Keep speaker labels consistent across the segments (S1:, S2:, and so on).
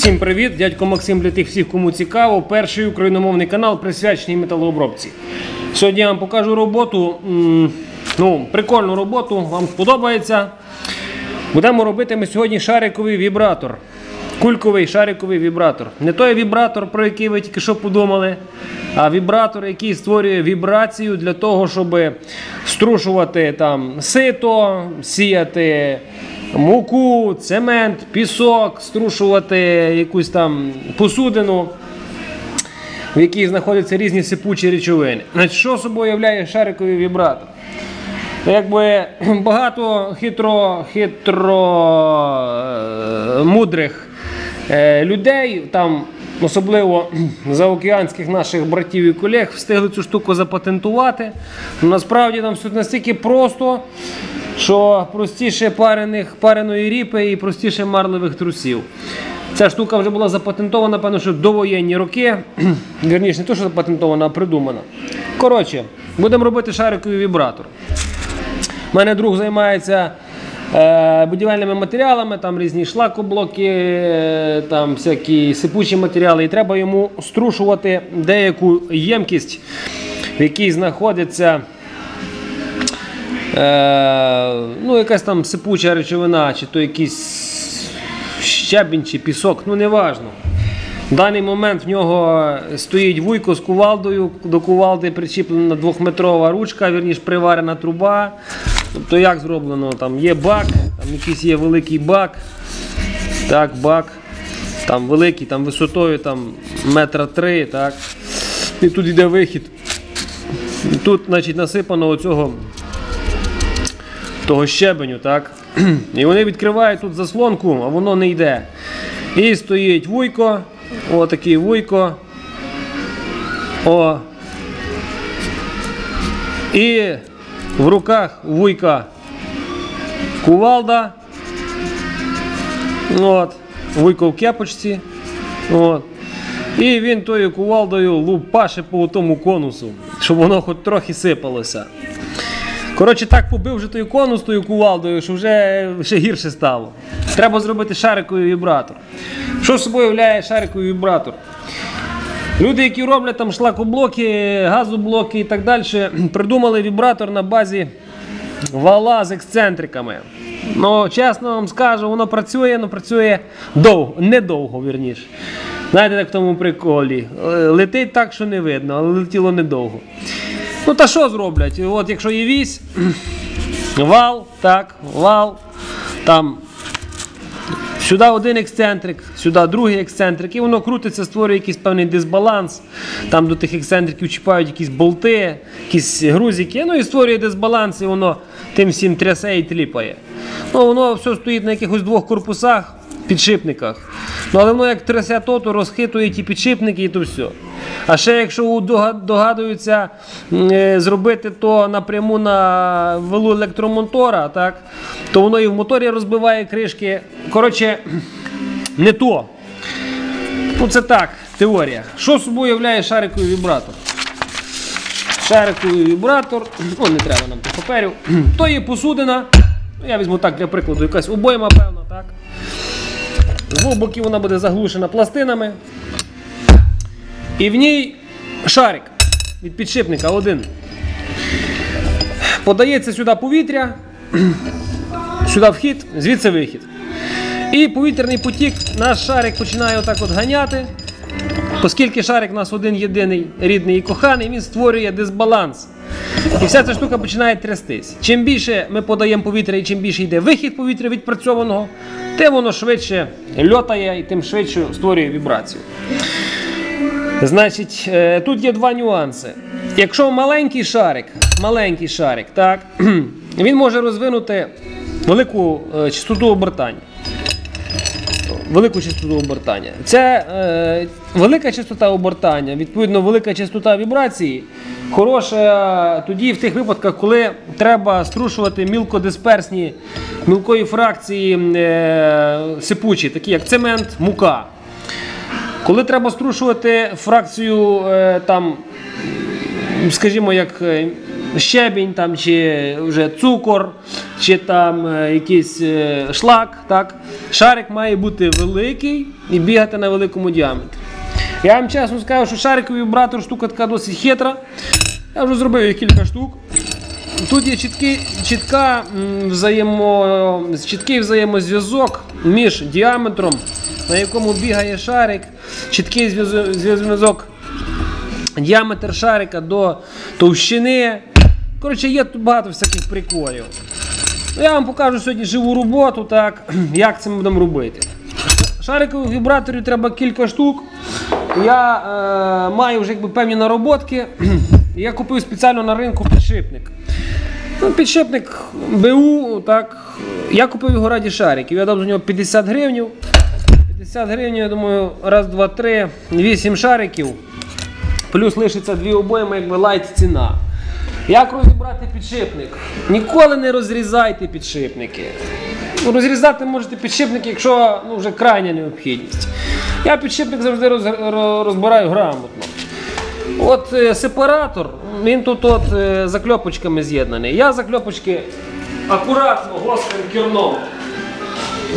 S1: Всім привіт! Дядько Максим для тих всіх, кому цікаво. Перший україномовний канал присвячений металообробці. Сьогодні я вам покажу роботу. Ну, прикольну роботу, вам сподобається. Будемо робити ми сьогодні шариковий вібратор. Кульковий шариковий вібратор. Не той вібратор, про який ви тільки що подумали, а вібратор, який створює вібрацію для того, щоб струшувати там сито, сіяти муку, цемент, пісок, струшувати якусь там посудину, в якій знаходяться різні сипучі речовини. Значить, що собою являє шариковий вібратор? Якби багато хитро, хитро е, мудрих е, людей, там, особливо заокеанських наших братів і колег, встигли цю штуку запатентувати. Насправді там все настільки просто, що простіше парених, пареної ріпи і простіше марливих трусів. Ця штука вже була запатентована, певно, що довоєнні роки. Вірніше, не то, що запатентована, а придумана. Коротше, будемо робити шариковий вібратор. У мене друг займається е, будівельними матеріалами, там різні шлакоблоки, е, там всякі сипучі матеріали. І треба йому струшувати деяку ємкість, в якій знаходиться е, ну, якась там сипуча речовина, чи то якийсь щебінь, чи пісок, ну неважно. В даний момент в нього стоїть вуйко з кувалдою. До кувалди причіплена двохметрова ручка, вірніш приварена труба. Тобто як зроблено? Там є бак, там якийсь є великий бак. Так, бак. Там великий, там висотою там, метра три. Так. І тут йде вихід. Тут значить, насипано оцього того щебеню. так. І вони відкривають тут заслонку, а воно не йде. І стоїть вуйко. Отакий вуйко. О. І в руках вуйка кувалда. От. Вуйко в кепочці. От. І він тою кувалдою лупаше по тому конусу, щоб воно хоч трохи сипалося. Коротше, так побив вже той конус тою кувалдою, що вже ще гірше стало. Треба зробити шариковий вібратор. Що з собою являє шариковий вібратор? Люди, які роблять там шлакоблоки, газоблоки і так далі, придумали вібратор на базі вала з ексцентриками. Ну, чесно вам скажу, воно працює, але працює довго, недовго, вірніше. Знаєте, як в тому приколі. Е, Летить так, що не видно, але летіло недовго. Ну та що зроблять? От якщо є вісь, вал, так, вал, там Сюди один ексцентрик, сюди другий ексцентрик, і воно крутиться, створює якийсь певний дисбаланс. Там до тих ексцентриків чіпають якісь болти, якісь грузики, ну і створює дисбаланс, і воно тим всім трясе і тліпає. Ну, Воно все стоїть на якихось двох корпусах, підшипниках. Ну, але воно як трясе то, то розхитує ті підшипники і то все. А ще якщо догадуються е, зробити то напряму на вилу електромотора, так, то воно і в моторі розбиває кришки. Коротше, не то. Ну це так, теорія. Що собою являє шариковий вібратор? Шариковий вібратор, ну не треба нам тих паперів. То є посудина. Я візьму так для прикладу, якась обойма, певно, так. З двох боків вона буде заглушена пластинами. І в ній шарик від підшипника один. Подається сюди повітря, сюди вхід, звідси вихід. І повітряний потік наш шарик починає отак от ганяти. Оскільки шарик у нас один єдиний рідний і коханий, він створює дисбаланс. І вся ця штука починає трястись. Чим більше ми подаємо повітря і чим більше йде вихід повітря відпрацьованого, тим воно швидше льотає і тим швидше створює вібрацію. Значить, е, тут є два нюанси. Якщо маленький шарик, маленький шарик, так, він може розвинути велику е, частоту обертання. Велику частоту обертання. Це е, велика частота обертання, відповідно, велика частота вібрації. Хороша тоді в тих випадках, коли треба струшувати мілкодисперсні мілкої фракції е, сипучі, такі як цемент, мука. Коли треба струшувати фракцію е, там, скажімо, як е, щебінь там, чи вже цукор, чи там е, якийсь е, шлак. Так? Шарик має бути великий і бігати на великому діаметрі. Я вам чесно скажу, що шариковий вібратор штука така досить хитра. Я вже зробив їх кілька штук. Тут є чіткий, чітка, взаємо, чіткий взаємозв'язок між діаметром, на якому бігає шарик, чіткий зв'язок діаметр шарика до товщини. Коротше, є тут багато всяких приколів. Ну, Я вам покажу сьогодні живу роботу, так, як це ми будемо робити. Шарикових вібраторів треба кілька штук. Я е, маю вже якби, певні нароботки. Я купив спеціально на ринку підшипник. Ну, підшипник БУ, так. Я купив його раді шариків. Я дав за нього 50 гривень. 50 гривень, я думаю, раз, два, три, 8 шариків. Плюс лишиться дві обойми, якби лайт ціна. Як розібрати підшипник? Ніколи не розрізайте підшипники. Ну, Розрізати можете підшипники, якщо ну, вже крайня необхідність. Я підшипник завжди роз, розбираю грамотно. От е, сепаратор, він тут от, е, закльопочками з'єднаний. Я закльопочки акуратно гострим керном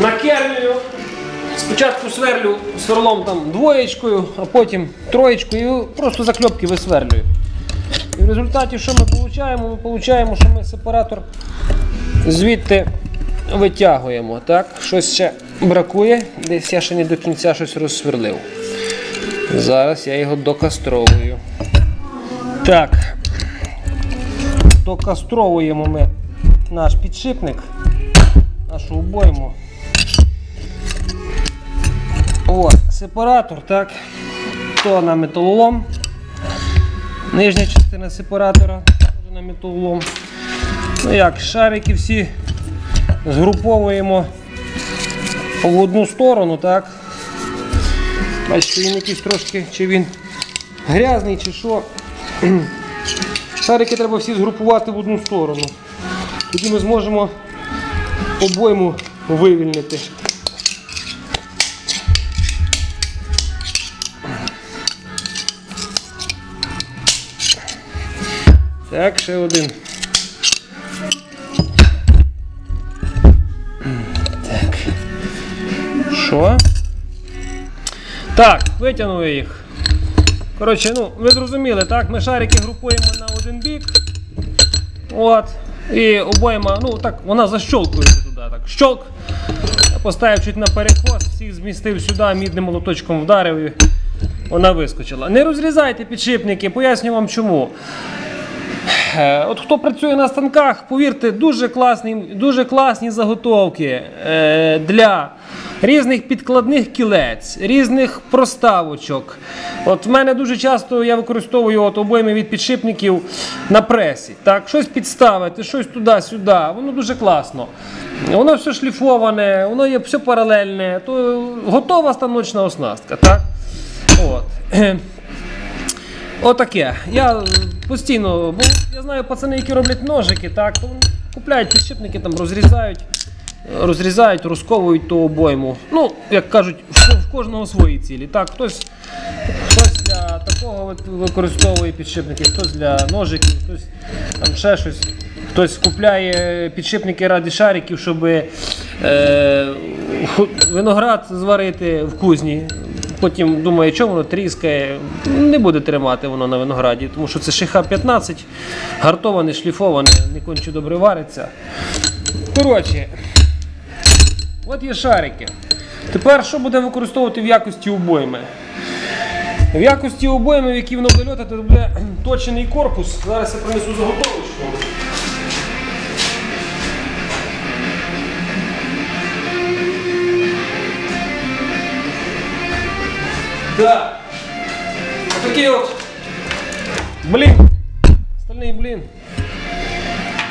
S1: накернюю. Спочатку сверлю сверлом там двоєчкою, а потім троєчкою і просто закльопки висверлюю. І в результаті що ми отримуємо? Ми отримуємо, що ми сепаратор звідти витягуємо. Так? Щось ще бракує, десь я ще не до кінця щось розсверлив. Зараз я його докастровую. Так. Докастровуємо ми наш підшипник, нашу обойму. От, сепаратор, так. То на металолом. Нижня частина сепаратора на металолом. Ну як, шарики всі згруповуємо в одну сторону, так. Бачите, він якийсь трошки, чи він грязний, чи що. Шарики треба всі згрупувати в одну сторону. Тоді ми зможемо обойму вивільнити. Так, ще один. Так. Що? Так, витягнули їх. Коротше, ну, ви зрозуміли, так? Ми шарики групуємо на один бік. От. І обойма, ну так, вона защолкується туди. Так. Щолк. Поставив чуть на перехвост, всіх змістив сюди, мідним молоточком вдарив і вона вискочила. Не розрізайте підшипники, поясню вам чому. Е, От хто працює на станках, повірте, дуже класні, дуже класні заготовки е, для різних підкладних кілець, різних проставочок. От в мене дуже часто я використовую от обойми від підшипників на пресі. Так, щось підставити, щось туди-сюди. Воно дуже класно. Воно все шліфоване, воно є все паралельне, то готова станочна оснастка. Так? От. Отаке. Я е, постійно, бо я знаю пацани, які роблять ножики, так, то купляють підшипники, там розрізають, розрізають, розковують ту обойму. Ну, як кажуть, в, кожного свої цілі. Так, хтось, хтось для такого використовує підшипники, хтось для ножиків, хтось там ще щось. Хтось купляє підшипники ради шариків, щоб е, виноград зварити в кузні. Потім думає, що воно тріскає. Не буде тримати воно на винограді, тому що це шиха 15, гартоване, шліфоване, не конче добре вариться. Коротше, от є шарики. Тепер що будемо використовувати в якості обойми? В якості обойми, в які воно буде льотати, буде точений корпус. Зараз я принесу заготовочку. Так. Такий от блін. Стальний блін.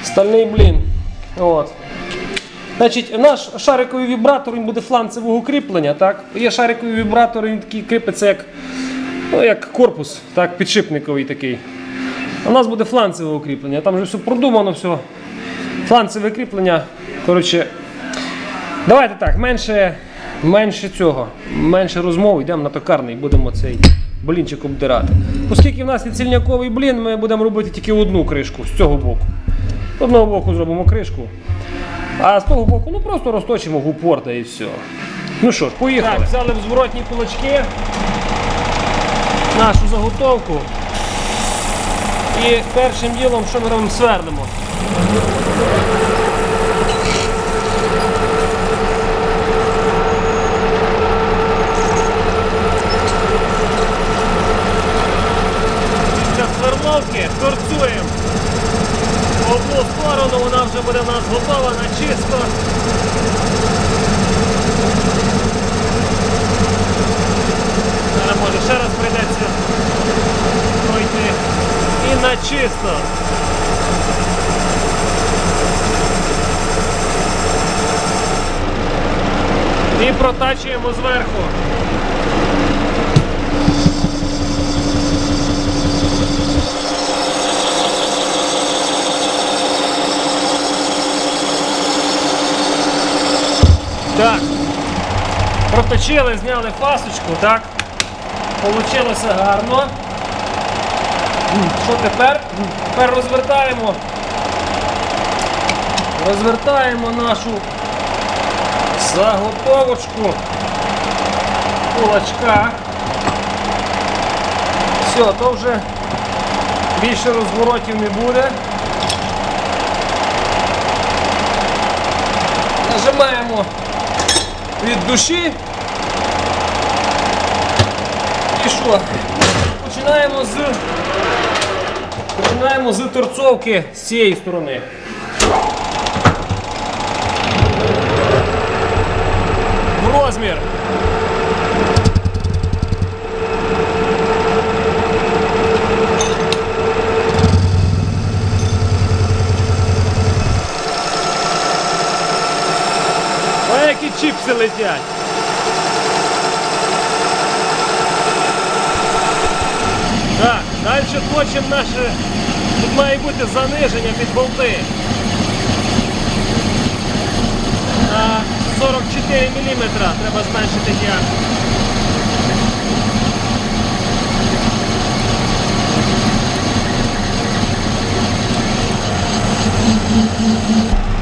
S1: Стальний блін. От. Значить, наш шариковий вібратор він буде фланцевого кріплення. Так? Є шарикові вібратори, він такий кріпиться як, ну, як корпус, так, підшипниковий такий. У нас буде фланцеве укріплення. Там вже все продумано, все. Фланцеве кріплення. Коротше, давайте так, менше, менше цього, менше розмов, йдемо на токарний, будемо цей блінчик обдирати. Оскільки в нас є цільняковий блін, ми будемо робити тільки одну кришку з цього боку. З одного боку зробимо кришку, А з того боку, ну просто розточимо в упор і все. Ну що ж, поїхали. Так, взяли в зворотні кулачки нашу заготовку. І першим ділом, що ми робимо, свернемо. Після свердловки одну сторону, вона вже буде в нас готова на чисто. Зараз може ще раз прийдеться пройти. І на чисто. І протачуємо зверху. Так. Проточили, зняли фасочку, так? Получилося гарно. Що тепер? Тепер розвертаємо. Розвертаємо нашу заготовочку кулачка. Все, то вже більше розворотів не буде. Нажимаємо від душі. І що? Починаємо з починаємо з торцовки з цієї сторони. Розмір. Ой, які чіпси летять. Так, далі точимо наше. Тут має бути заниження під болти. На 44 мм треба зменшити діаметр. По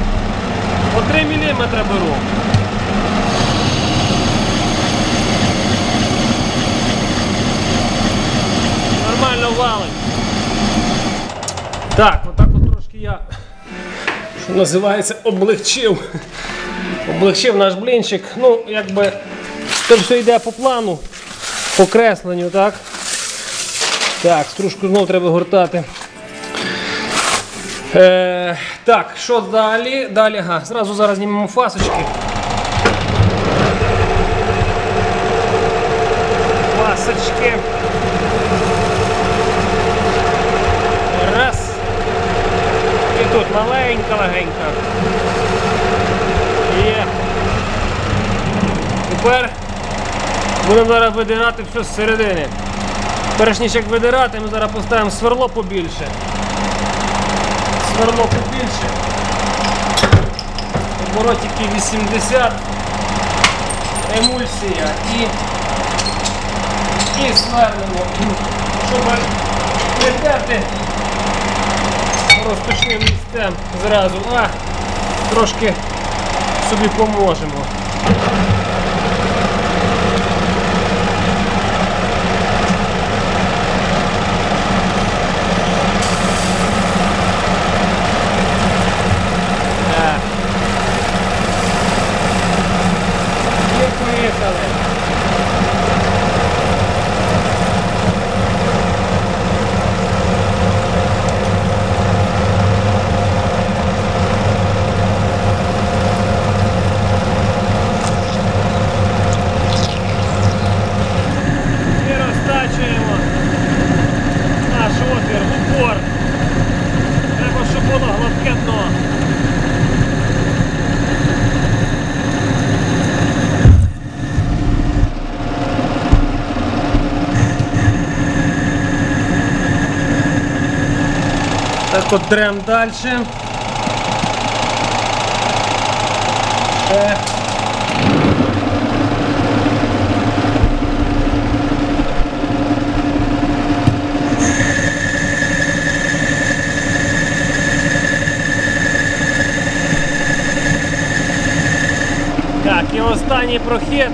S1: 3 мм беру. Нормально валить. Так, отак от трошки я, що називається, облегчив. Облегчив наш блінчик. Ну, якби це все йде по плану, по кресленню, так? Так, стружку знову треба гортати. Е, так, що далі? Далі, ага, зразу зараз знімемо фасочки. Фасочки. Раз. І тут маленька легенька. Є. Тепер будемо зараз видирати все з середини. Перш ніж як видирати, ми зараз поставимо сверло побільше. Сверло побільше. Оборотики 80. Емульсія і, і сверлимо, щоб не терти розпочним місцем зразу, а трошки собі поможемо. Трем далі. Ще. Так, і останній прохід.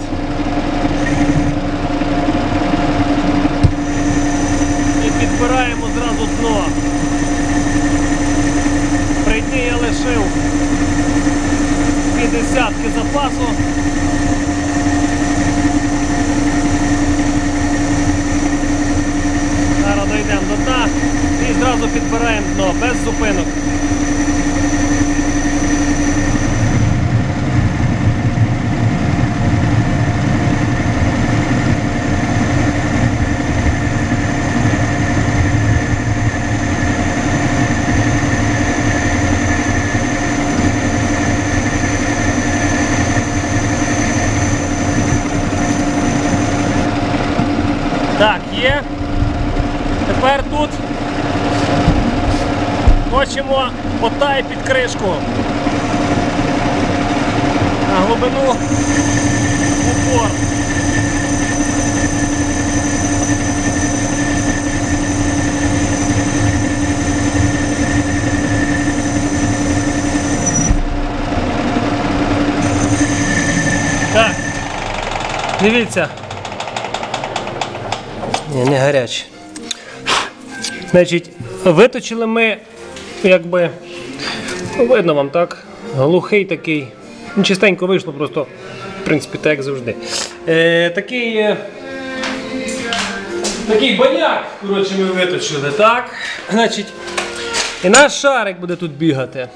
S1: Запасу. Зараз дійдемо до дна і зразу підбираємо дно без зупинок. Так, є. Тепер тут потай під кришку. На глибину упор. Так. Дивіться. Ні, не гарячі. Значить, виточили ми, якби, ну, видно вам, так? Глухий такий. Ну, Чистенько вийшло, просто, в принципі, так як завжди. Е, такий. е, Такий баняк, коротше, ми виточили, так? Значить, і наш шарик буде тут бігати.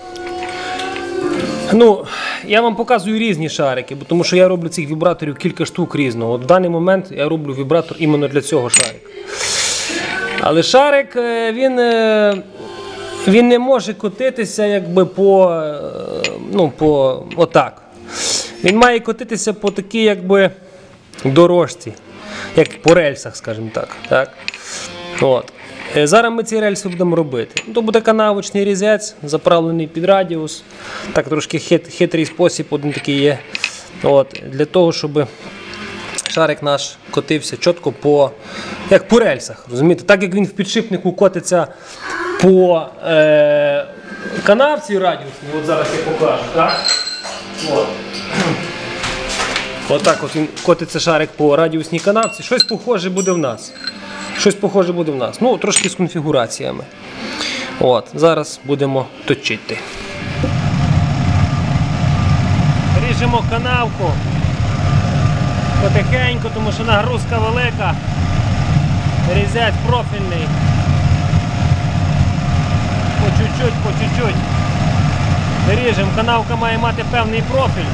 S1: Ну, я вам показую різні шарики, бо тому що я роблю цих вібраторів кілька штук різного. От в даний момент я роблю вібратор іменно для цього шарика. Але шарик е, він, е, він не може котитися якби по, е, ну, по отак. Він має котитися по такій якби дорожці, як по рельсах, скажімо так. так? От. Е, Зараз ми ці рельси будемо робити. Ну, То буде канавочний різець, заправлений під радіус. Так, трошки хит, хитрий спосіб один такий є. От, для того, щоб шарик наш котився чітко по, як по рельсах. розумієте? Так як він в підшипнику котиться по е, канавці радіусній, от зараз я покажу. Так? От. Отак от він котиться шарик по радіусній канавці. Щось похоже буде в нас. Щось похоже буде в нас. Ну, трошки з конфігураціями. От, зараз будемо точити. Ріжемо канавку потихеньку, тому що нагрузка велика. Різець профільний. По чуть-чуть, по чуть-чуть. Ріжемо. Канавка має мати певний профіль.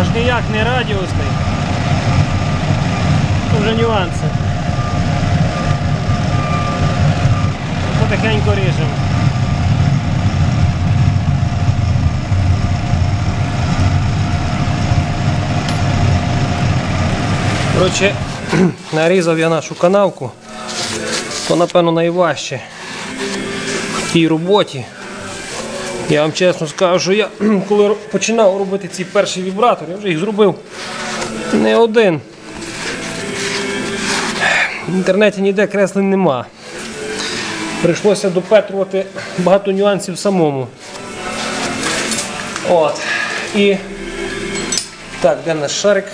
S1: Аж ніяк не радіусний. Це вже нюанси. Потихеньку ріжемо. Коротше, нарізав я нашу канавку, то напевно найважче в тій роботі. Я вам чесно скажу, що я коли починав робити ці перші вібратори, я вже їх зробив не один. В інтернеті ніде креслень нема. Прийшлося допетрувати багато нюансів самому. От. І так, де наш шарик?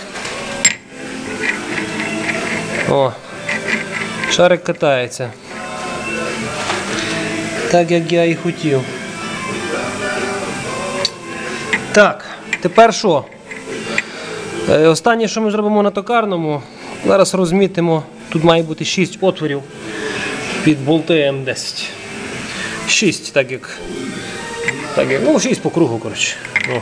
S1: О, шарик катається. Так як я і хотів. Так, тепер що? Е, Останнє, що ми зробимо на токарному, зараз розмітимо. Тут має бути 6 отворів під болти М10. 6, так як. Так як. Ну, 6 по кругу, коротше. О.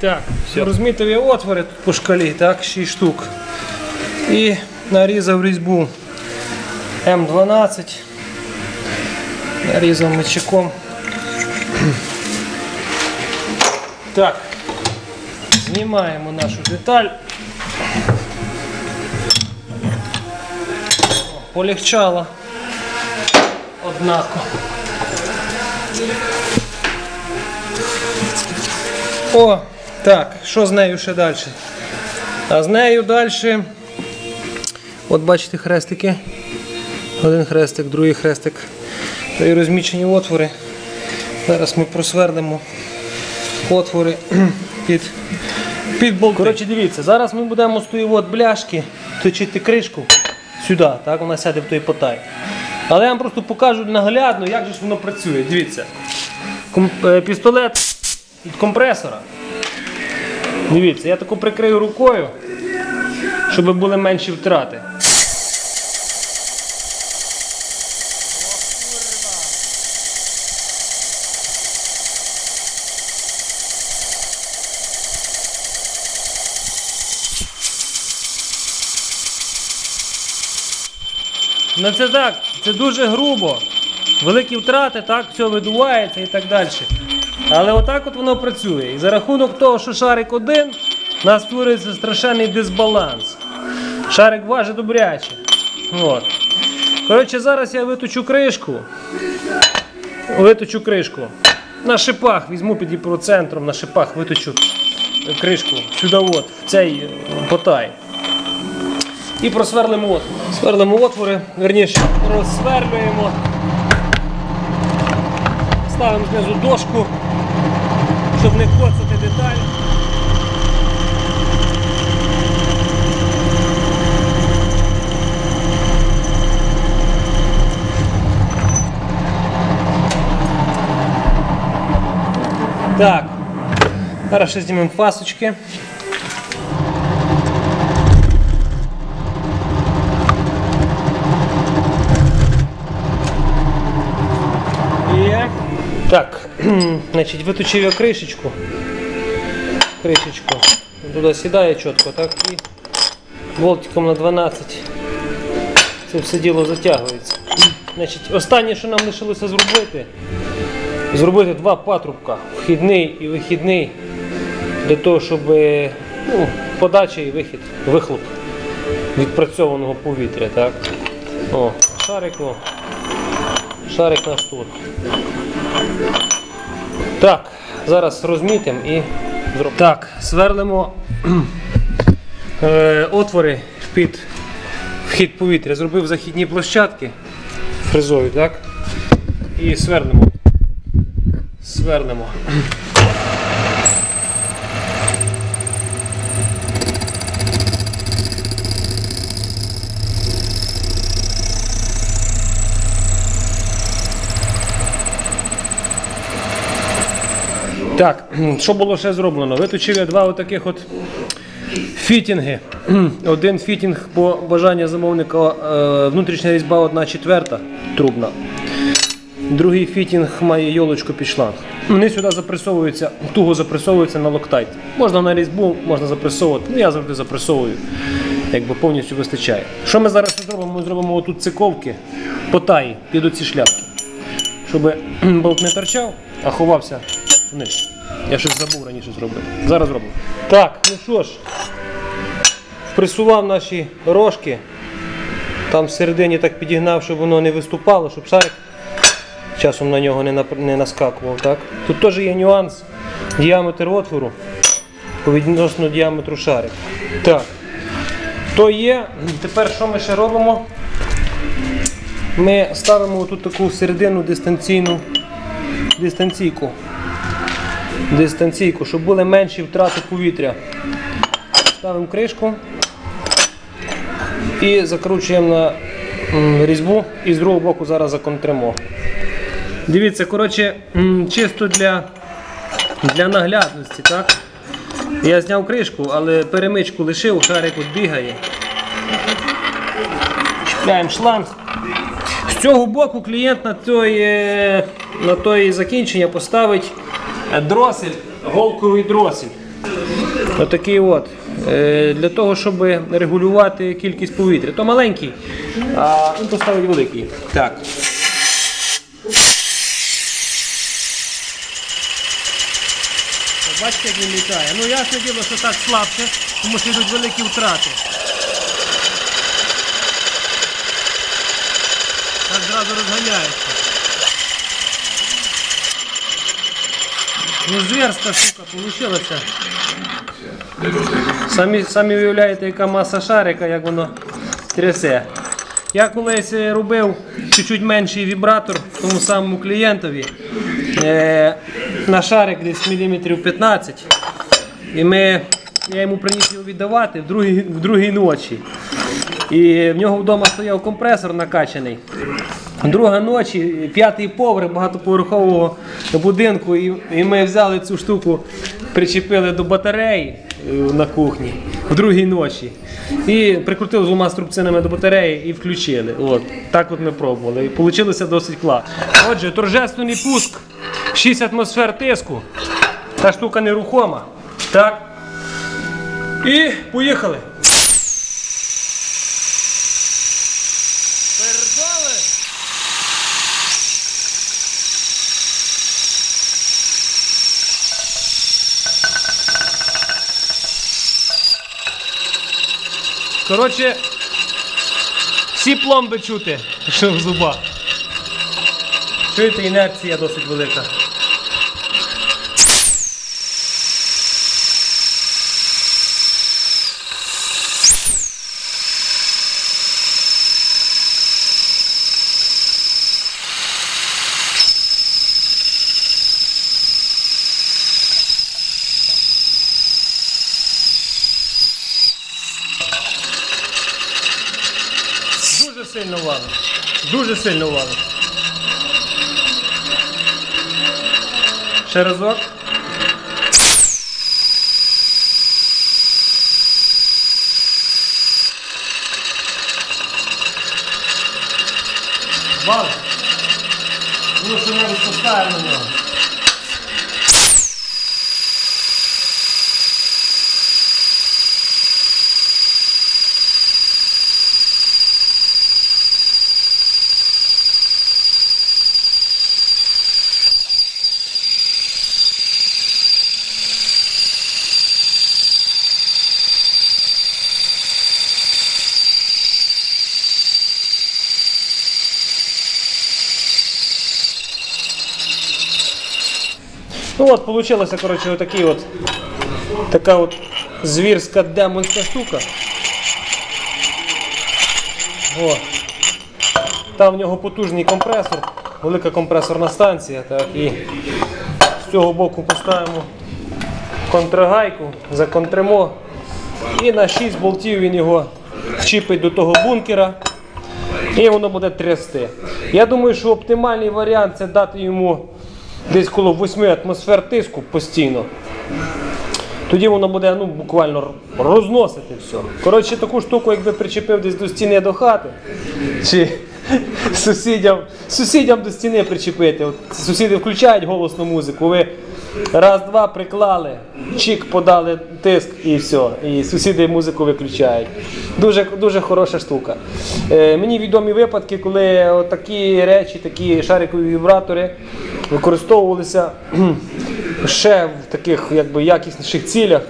S1: Так, все. розмітив я отвори тут по шкалі, так, 6 штук. І нарізав різьбу М12. Нарізав мечиком. Так, знімаємо нашу деталь. Полегчало. Однако. О, так, що з нею ще далі? А з нею далі. От бачите хрестики. Один хрестик, другий хрестик. І розмічені отвори. Зараз ми просвернемо отвори під, під болти. Коротше, дивіться, зараз ми будемо з тої от бляшки точити кришку сюди, так, вона сяде в той потай. Але я вам просто покажу наглядно, як же ж воно працює. Дивіться. Е, пістолет від компресора. Дивіться, я таку прикрию рукою, щоб були менші втрати. Ну це так, це дуже грубо. Великі втрати, так, все видувається і так далі. Але отак от воно працює. І за рахунок того, що шарик один, у нас створюється страшенний дисбаланс. Шарик важить добряче. От. Коротше, зараз я виточу кришку. Виточу кришку. На шипах візьму під гіпроцентром, на шипах виточу кришку сюди, от, в цей е, потай. І просверлимо отвори. Сверлимо отвори, верніше розсверлюємо. Ставимо знизу дошку, щоб не коцати деталь. Так, зараз ще знімемо фасочки. Так, значить, виточив я кришечку. Кришечку. Туди сідає чітко, так? І болтиком на 12. Це все діло затягується. Значить, останнє, що нам лишилося зробити, зробити два патрубка, вхідний і вихідний, для того, щоб ну, подача і вихід, вихлоп відпрацьованого повітря. Так? О, шарик, шарик наш тут. Так, зараз розмітимо і зробимо. Так, сверлимо е, отвори під вхід повітря. Зробив західні площадки фрезою, так? І свернемо. Свернемо. Так, що було ще зроблено? Виточив я два отаких от фітінги. Один фітінг по бажанню замовника е, внутрішня різьба 1 четверта трубна. Другий фітінг має йолочку під шланг. Вони сюди запресовуються, туго запресовуються на локтайт. Можна на різьбу, можна запресовувати. Ну я завжди запресовую, якби повністю вистачає. Що ми зараз зробимо? Ми зробимо отут циковки по таї під оці шляпки. Щоб болт не торчав, а ховався вниз. Я щось забув раніше зробити. Зараз зроблю. Так, ну що ж, впресував наші рожки. Там всередині так підігнав, щоб воно не виступало, щоб шарик часом на нього не, не наскакував. Так? Тут теж є нюанс. Діаметр отвору по відносно діаметру шарика. Так. То є. Тепер що ми ще робимо? Ми ставимо тут таку середину дистанційну дистанційку. Дистанційку, щоб були менші втрати повітря. Ставимо кришку і закручуємо на різьбу і з другого боку зараз законтримо. Дивіться, коротше, чисто для, для наглядності, так? Я зняв кришку, але перемичку лишив, шарик от бігає. Чіпляємо шланг. З цього боку клієнт на той, е, на той закінчення поставить е, дросель, голковий дросель. Отакий от. Е, Для того, щоб регулювати кількість повітря. То маленький, а він поставить великий. Так. Бачите, як він літає. Ну ясне діло, що так слабше, тому що йдуть великі втрати. Так зразу розганяється. Ну зверська штука получилася. Самі, самі уявляєте, яка маса шарика, як воно трясе. Я колись е, робив чуть-чуть менший вібратор тому самому клієнтові. Е, на шарик десь міліметрів 15. і ми, я йому приніс його віддавати в другій, в другій ночі. І в нього вдома стояв компресор накачаний. Друга ночі, п'ятий поверх багатоповерхового будинку, і, і ми взяли цю штуку, причепили до батареї е, на кухні в другій ночі. І прикрутили двома струбцинами до батареї і включили. От, так от ми пробували. І вийшло досить класно. Отже, торжественний пуск, 6 атмосфер тиску. Та штука нерухома. Так. І поїхали. Коротше, всі пломби чути, що в зубах. Чуєте, інерція досить велика. Дуже сильно валить. Дуже сильно валить. Ще разок. Валить. Ну, що навіть поставимо на нього. Ну от, получилося, коротше, отакий от, така от звірська демонська штука. О. Там в нього потужний компресор, велика компресорна станція. Так, і з цього боку поставимо контрагайку, законтримо. І на 6 болтів він його вчіпить до того бункера. І воно буде трясти. Я думаю, що оптимальний варіант це дати йому десь коло 8 атмосфер тиску постійно. Тоді воно буде ну, буквально розносити все. Коротше, таку штуку, якби причепив десь до стіни до хати, чи сусідям, сусідям до стіни причепити. От сусіди включають голосну музику, ви раз-два приклали, чик подали тиск і все. І сусіди музику виключають. Дуже, дуже хороша штука. Е, мені відомі випадки, коли такі речі, такі шарикові вібратори використовувалися ще в таких якби, якісніших цілях.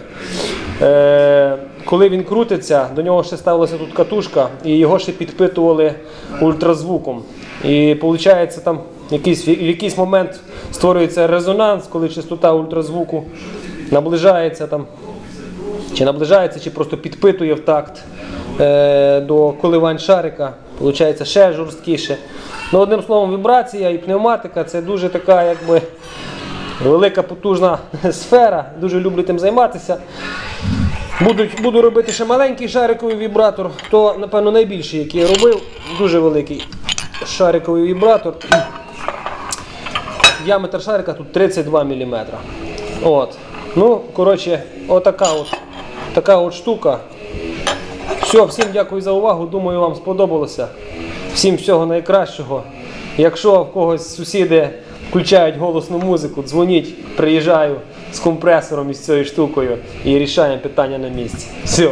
S1: Е, коли він крутиться, до нього ще ставилася тут катушка, і його ще підпитували ультразвуком. І виходить, там якийсь, в якийсь момент створюється резонанс, коли частота ультразвуку наближається там, чи наближається, чи просто підпитує в такт е, до коливань шарика. Получається ще жорсткіше. Ну, одним словом, вібрація і пневматика це дуже така, якби. Велика потужна сфера, дуже люблю тим займатися. Будуть, буду робити ще маленький шариковий вібратор, то, напевно, найбільший, який я робив, дуже великий шариковий вібратор. Діаметр шарика тут 32 мм. От. Ну, коротше, отака от, така от штука. Все, всім дякую за увагу. Думаю, вам сподобалося. Всім всього найкращого. Якщо в когось сусіди включають голосну музику, дзвоніть, приїжджаю з компресором і з цією штукою і рішаємо питання на місці. Все.